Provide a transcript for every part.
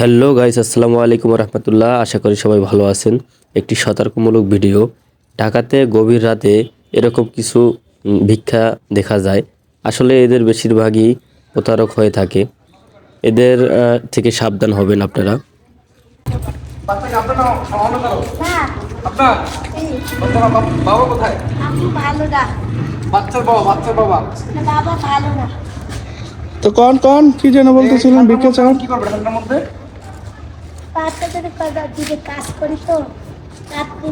Hello guys আসসালামু আলাইকুম রহমতুল্লাহ আশা করি সবাই ভালো আছেন। একটি সতর্কমূলক ভিডিও। ঢাকাতে গভীর রাতে এরকম কিছু ভিক্ষা দেখা যায়। আসলে এদের বেশিরভাগই প্রতারক হয়ে থাকে। এদের থেকে সাবধান হবেন আপনারা। তো কন কন, কি যেন বলতেছিলেন, ভিক্ষা চান কি করবে ঠান্ডার মধ্যে বাচ্চাদের কয়বার দিকে কাজ করি তো? রাত্রি।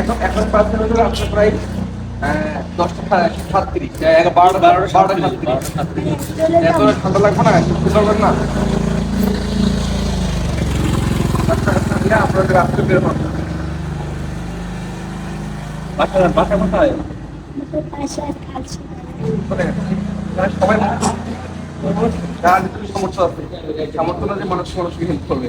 এখন এখন প্রায় হলো আপনার প্রায় দশটা সাতত্রিশ। বারোটা বারোটা বারোটা সাতত্রিশ। এত ঠান্ডা লাগবে না একটু খুশি না। নিয়ে আপনাদের রাত্রে বের হন বাসা বাসা কোথায় সবাই যার সমস্যা আছে। সামর্থ্য না যে মানুষ মানুষকে হেল্প করবে।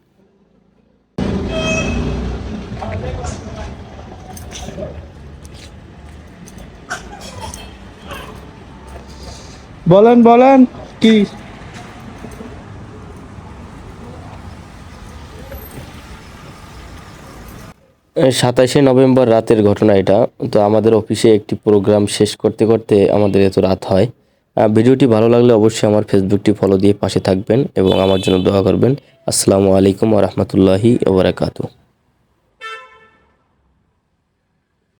বলেন বলেন, কি? সাতাশে নভেম্বর রাতের ঘটনা এটা। তো আমাদের অফিসে একটি প্রোগ্রাম শেষ করতে করতে আমাদের এত রাত হয়। ভিডিওটি ভালো লাগলে অবশ্যই আমার ফেসবুকটি ফলো দিয়ে পাশে থাকবেন এবং আমার জন্য দোয়া করবেন। আসসালামু আলাইকুম রহমতুল্লাহি ওবরাকাতু